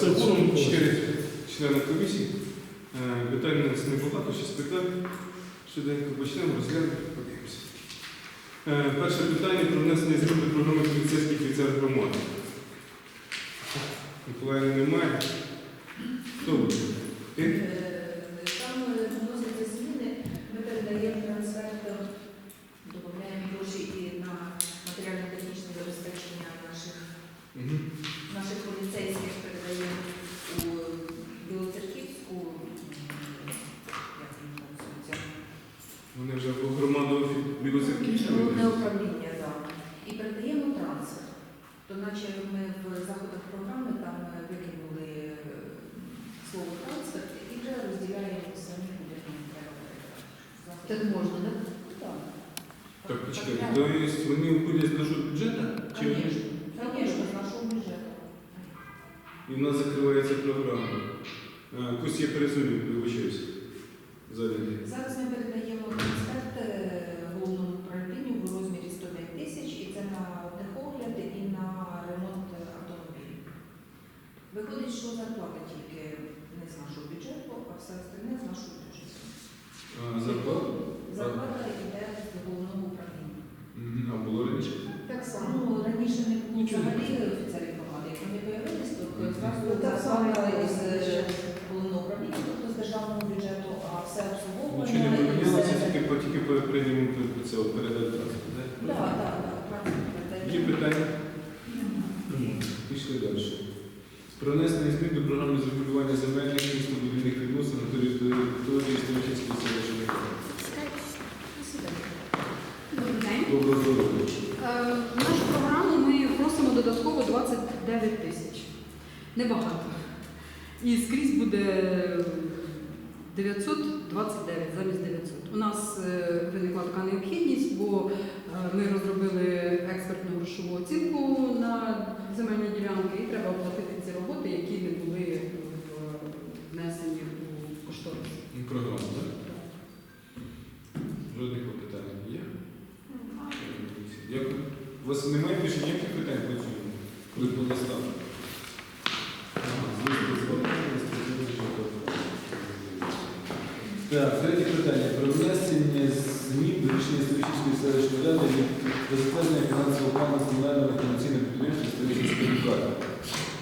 За законом 4 члени комісії. Питань у нас небагато, 6 питань. Щоденько почнемо, розглянемо, подивимося. Е, Перше питання про внесення змін до програми поліцейських офіцер громади. Миколаївни немає. Хто буде? Ти? Е, Там е, вносяться зміни, ми передаємо трансферт, додаємо гроші і на матеріально-технічне забезпечення наших, Мгм. наших поліцейських передаємо у Білоцерківську, м, як вони називаються, Вони вже в громаду Білоцерківської. головне управління, так. І передаємо трансфер. То наче ми в заходах програми там е, викинули е, слово трансфер і вже розділяємо самі, куди нам треба передати. Так можна, так? Так. Так, почекайте, то є вони входять з нашого бюджету? Чи вони? Конечно, конечно, з нашого бюджету. І в нас закривається програма. Кось я перезвоню, вибачаюся. Зараз ми передаємо концерт е, головному управлінню в розмірі 105 тисяч, і це на техогляд і на ремонт автомобілів. Виходить, що зарплата тільки не з нашого бюджету, а все остальне з нашого бюджету. А, зарплата? Зарплата йде з головного управління. А було раніше? Так само раніше не було взагалі офіцерів громади. Як вони появились, то зразу зарплата із з е, головного управління, тобто з державного бюджету, а все обслуговування. Нічого не і помінялося, все- тільки по тільки по прийнямо це от передати транспорт. Так, да? так, так. Є питання? Пішли далі. Про внесення змін до програми з регулювання земельних і містобудівних відносин на території Ставичинської селищної ради. Добрий день. Доброго здоров'я. Е, В нашу програму ми просимо додатково 29 тисяч. Небагато. І скрізь буде 929 замість 900. У нас е, виникла така необхідність, бо е, ми розробили експертну грошову оцінку на земельні ділянки і треба оплатити ці роботи, які не були е, внесені у кошторис. Програма, так? Жодних питань є? Дякую. У вас немає більше ніяких питань по цьому? Коли стратегічне платформа. Так, третє питання. Про внесення змін до рішення Ставичівської селищної ради про затвердження фінансового плану комунального інформаційного підприємства Ставичівської лікарні.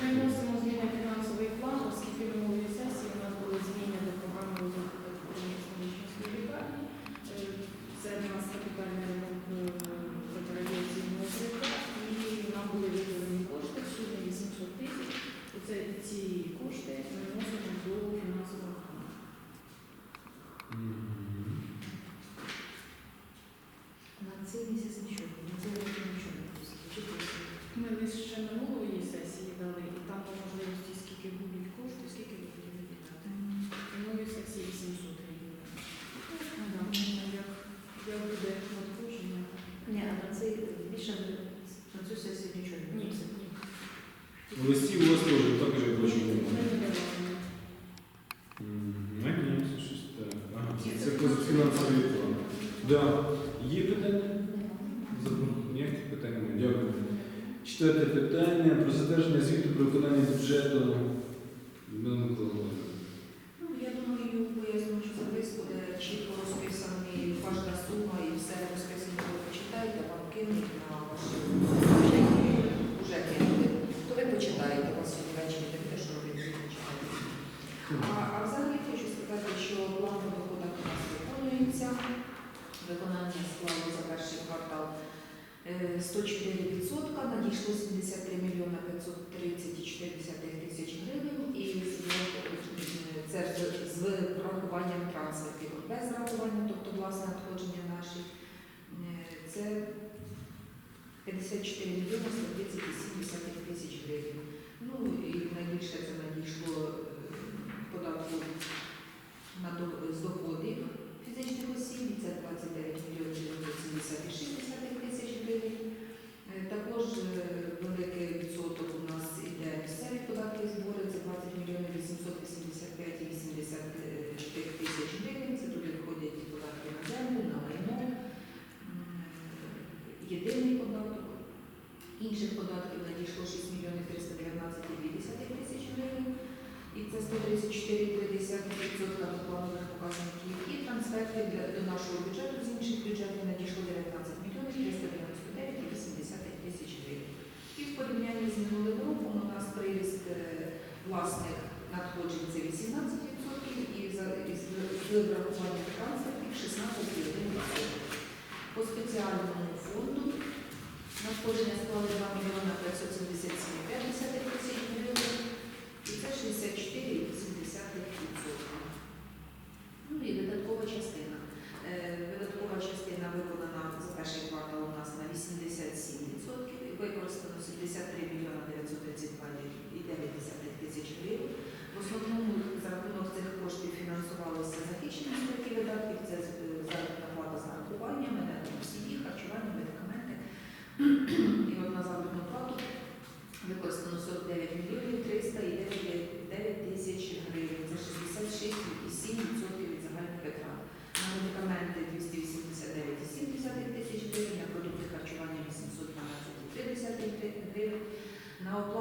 Ми вносимо зміни в фінансовий план, оскільки в минулій сесії у нас були зміни до програми розвитку економічної лікарні. Е, Це у нас капітальний ремонт е, операційного укриття, і нам були виділені кошти в сумі 800 тисяч. Оце ці кошти ми вносимо до фінансового плану. На цей місяць нічого, на цей рік нічого не просить. Чи просить? Ми лише ще минулої сесії дали, і там по можливості скільки будуть коштів, скільки ви будете виділяти. Минулої сесії 800 гривень. Як, як буде надходження? Ні, а на цей більше на цю сесію нічого не Ні, просить. ні. В листі у вас теж також я бачу Ми немає. не давали. Ні, це щось так. Ага, це по фінансовий план. Да. Є питання? Забув. Ніяких питань немає. Дякую. Четверте питання про затвердження звіту про виконання бюджету. Людмила Миколаївна. Ну, я думаю, поясню, що запис буде чітко розписаний кожна сума і все розписано, ви почитаєте, вам кинуть на ваші вже кинули. То ви почитаєте, у вас сьогодні ввечері не те, що робити, ви почитаєте. А, а взагалі хочу сказати, що план по доходах у нас виконується. Виконання склало за перший квартал е, 104%, надійшло 73 мільйони 530,4 тисяч гривень і з- це з- з врахуванням трансфертів. Без врахування, тобто власне надходження наші, е, це 54 мільйони 130,7 тисяч гривень. Ну і найбільше це надійшло е, податку на до- з доходів фізичних осіб, це 29 мільйонів 976 тисяч гривень. Е, Також е, великий відсоток у нас іде місцеві податки і збори, це 20 мільйонів 885,80 тисяч гривень. Це туди входять податки на землю, на майно, єдиний податок. Інших податків надійшло 6 мільйонів 319 тисяч гривень, і це 134,3% планових показників. І трансфертів до нашого бюджету з інших бюджетів надійшло 19 мільйонів 399,8 тисяч гривень. І в порівнянні з минулим роком у нас приріст е, власних надходжень це 18% і з врахуванням трансфертів 16,1%. По спеціальному фонду надходження склали 2 мільйона 577,5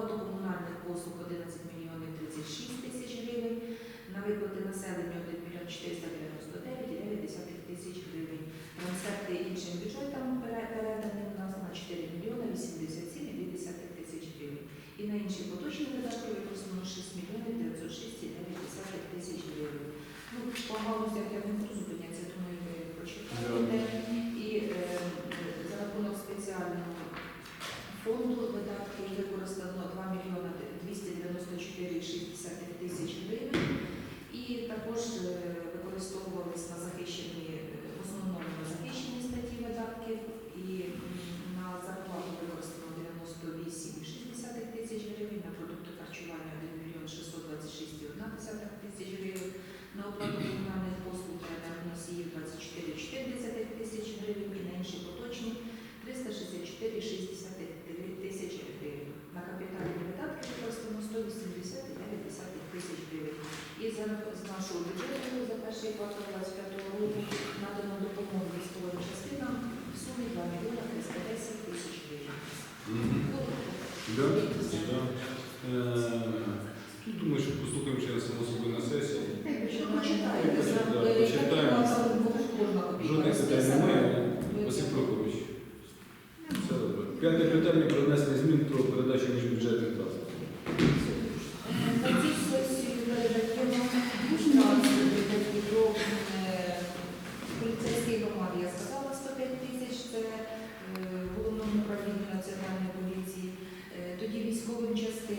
до комунальних послуг 11 мільйонів.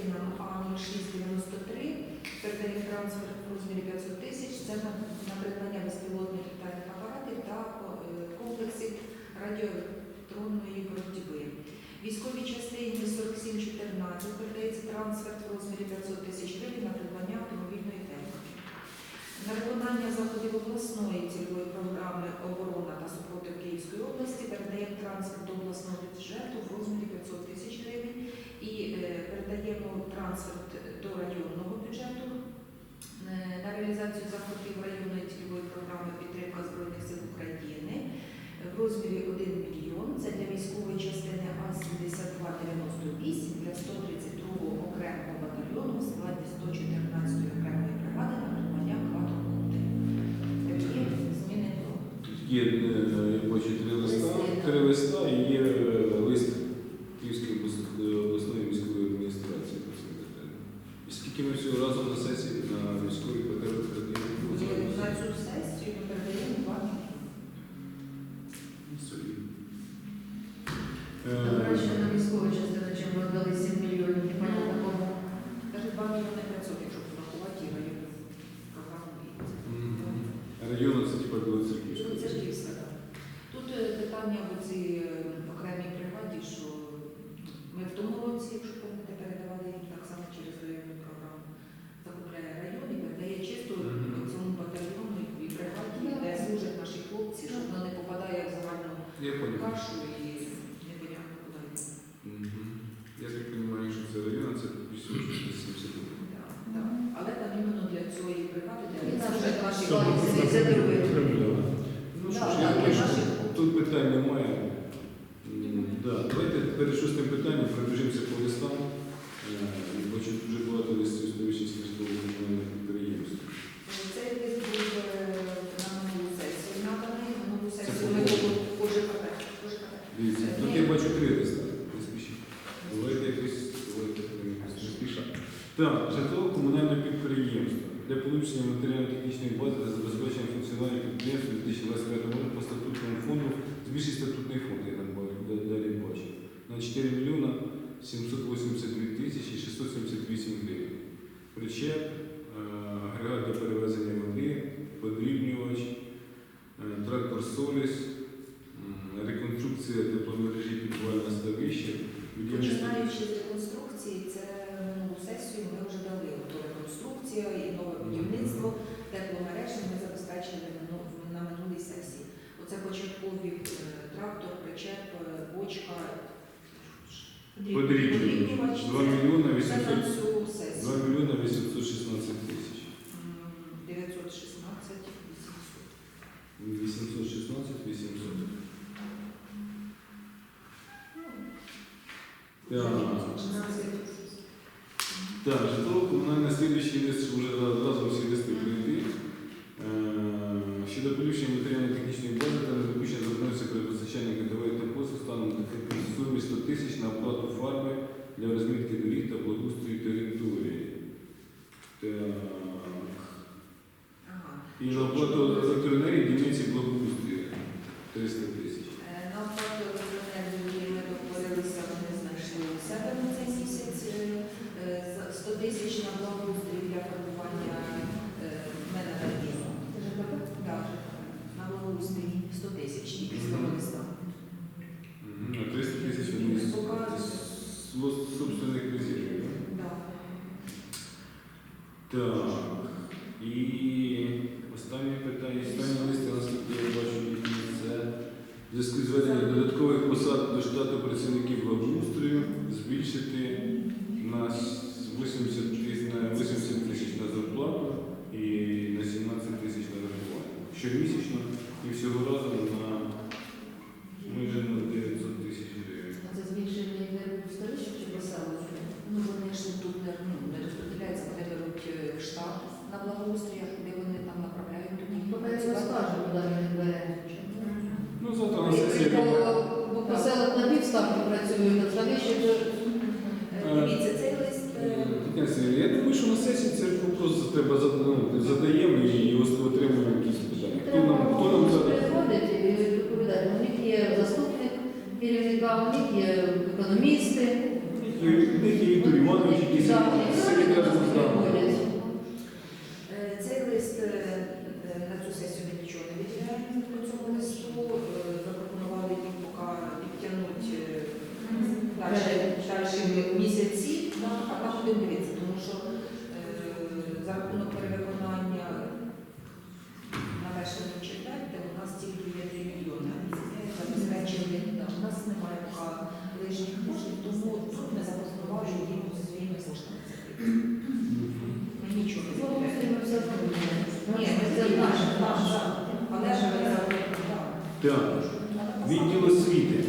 частинам А0693 церковний трансфер в розмірі 500 тисяч це на придбання безпілотних літальних апаратів та е, комплексів радіоелектронної боротьби. Військовій частині 4714 передається трансфер в розмірі 500 тисяч гривень на придбання автомобільної техніки. На виконання заходів обласної цільової програми оборона та супротив Київської області передає трансфер обласного бюджету в розмірі трансферт до районного бюджету е, на реалізацію заходів районної цільової програми підтримка Збройних сил України в розмірі 1 мільйон. Це для військової частини А-7298 для 132-го окремого батальйону в складі 114-ї окремої бригади на Туманя Квадрокути. Такі зміни до. Тут є е, три листа, три листа є Ну що ж, я кажу, тут питань немає. Давайте перед шостим питанням пробіжимося по листам. Е, мільйона 782 тисячі 678 гривень. Причеп, е, агрегат для перевезення води, подрібнювач, е, трактор Соліс, реконструкція тепломережі підвального ставища. Ну, починаючи з реконструкції, це. Подрібнювач. 2 миллиона 800 цю сесію. 2 мільйона 816 тисяч. 916 800. 816 800. Так, Так, Желтого, наверное, следующий месяц уже разом всі листи прийти. Э, Щодо поліпшення матеріально-технічної бази та недопущення законності при постачанні категорії та послуг станом na plataforma щомісячно і всього разом да, у них є економісти. У них є Віктор Іванович, Цей лист е, на цю сесію ми нічого не відділяємо по цьому листу. Е, запропонували їм поки підтягнути е, далі місяці, ну, а там будемо дивитися, тому що. Так, відділ освіти.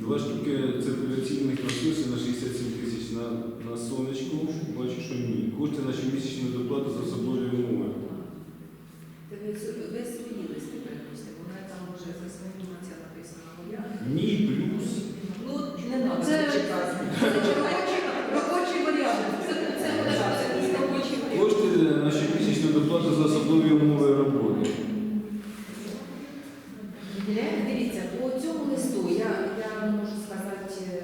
Два штуки циркуляційних насосів на 67 тисяч на, на сонечку. Бачу, що ні. Кошти на щомісячну доплату за особливі умови. відділяємо. Дивіться, по цьому листу я, я можу сказати, е,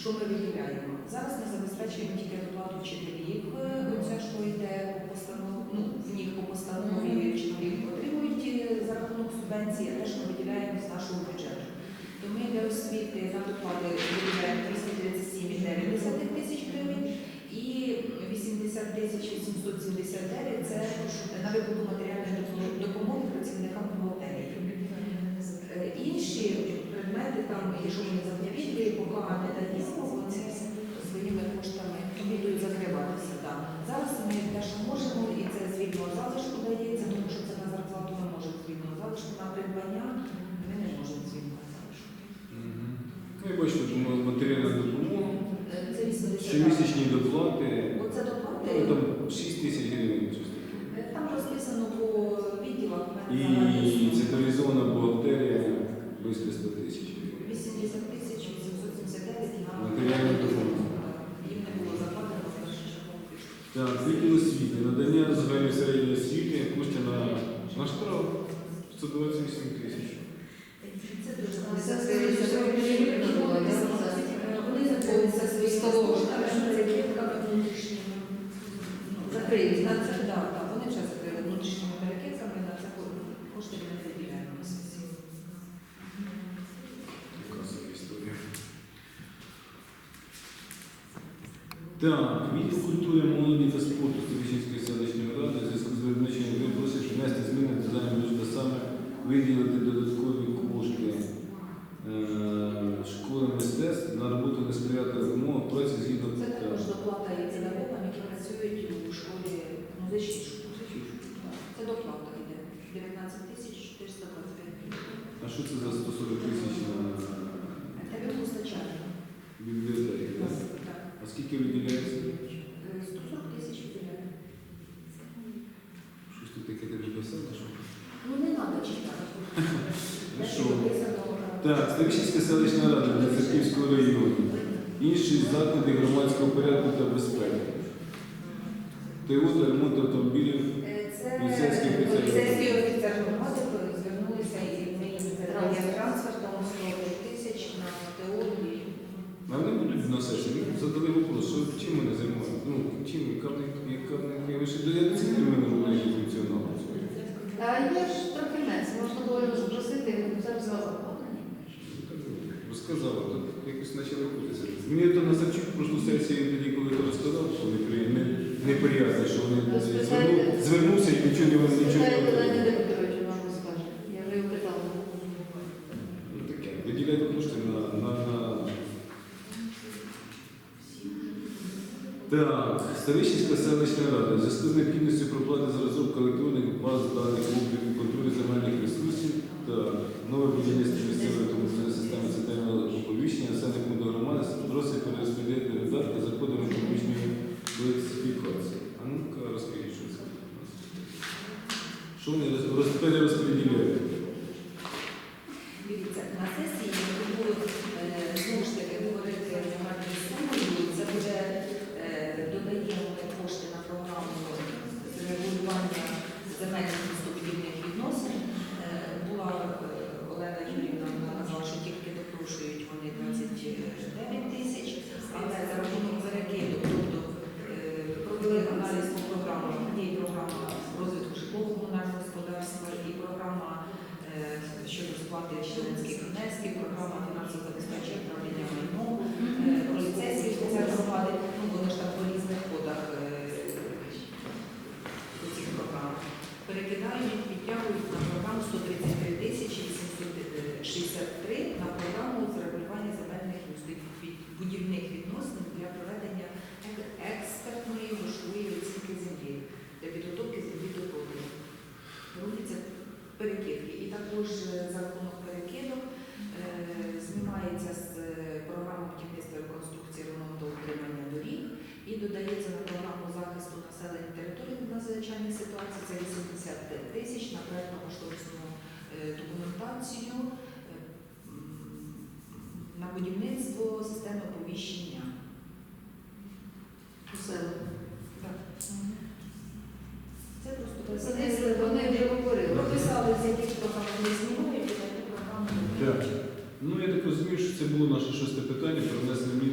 що ми виділяємо. Зараз ми забезпечуємо тільки доплату вчителів, е, це що йде по постанові, ну, в них по постанові вчителів отримують е, за рахунок субвенції, а те, що ми виділяємо з нашого бюджету. То ми для освіти за доплати виділяємо 237,9 тисяч гривень і 80 тисяч 879 – це на виплату матеріальної допомоги працівникам там, якщо мені завдяки відповідь, покликати 128 тисяч. Це дуже. Закриють, так? да, вони вже закрили внутрішніми перекидками, на це кошти не виділяємо. Так, відділ культури, молоді та спорту Ставищенської селищної ради в зв'язку з визначенням ви просить внести зміни до та саме виділити додаткові кошти е, школи мистецтв на роботу несприятливих умов праці згідно Це також доплата і педагогам, які працюють у школі музичній школі. Це доплата йде 19 тисяч 425 гривень. А що це за 140 тисяч на Тебе постачання. бібліотеки? Так. А скільки виділяється? Е, 140 тисяч виділяємо. Щось тут таке тебе писати, що? Ну не треба читати. Ну Те, що? написано, Так, Ставищенська селищна рада Церківського району. Інші заклади громадського порядку та безпеки. ТО та ремонт автомобілів. Е, Це Поліцейський офіцер. поліцейський офіцер громади звернулися і ми їм передаємо трансфертом 100 тисяч на теорію. А вони будуть на сесії. Ми задали вопрос, що чим вони займаються? Ну, чим кавник, як кавник, я вище до я цілі мене робили функціонал. А є ж трохи мес, можна було його запросити, він все сказав. Розказала, так якось почали крутитися. Мені то Назарчук прошлу сесію тоді, коли то розказав, що вони при- не, неприязні, що вони Ну, зверну, спитайте. звернувся і нічого не нічого Спитайте не Леоніда Петровича, вам розкаже. Я вже його питала. Ну, таке. Виділяють кошти на, на. Так, Ставищенська селищна рада. В зв'язку з необхідністю проплати за розробку електронних баз даних обліку контролю земельних ресурсів та нове будівництво місцевої автомобільної системи центрального оповіщення населених пунктів громади просить перерозподілити видатки за кодом економічної класифікації. А ну-ка розкажіть, що це. Що вони роз- роз- перерозподіляють? Дивіться, на сесії будемо е, знову ж таки говорити загальною сумою. Це буде е, додаємо ми кошти на програму з регулювання земельних містобудівних відносин. Е, Була е, Олена Юрівна вона казала, що тільки допрошують вони 29 тисяч, але за рахунок перекиду, тобто е, провели аналіз по програмам. Є і програма розвитку житлово-комунального господарства, і програма е, щодо сплати членських внесків, програма фінансового забезпечення управління майном, е, поліцейські офіцер громади, ну вони ж там по різних кодах е, у цих програмах. Перекидають, підтягують на програму 133 тисячі 863 на програму з регулювання земельних будівних відносин для проведення ек- експертної грошової оцінки землі для підготовки землі до продажу. Робляться перекидки. І також е, за рахунок перекидок е, знімається з е, програми будівництва реконструкції ремонту утримання доріг і додається на програму захисту населення території від надзвичайних ситуацій. Це 85 тисяч на проєктно-кошторисну е, документацію е, м, на будівництво системи оповіщення. Усе. Так. Просто Вони, говорили. прописали, з яких програм вони знімають, і на яку програму. Так. Ну, я так розумію, що це було наше шосте питання про внесення змін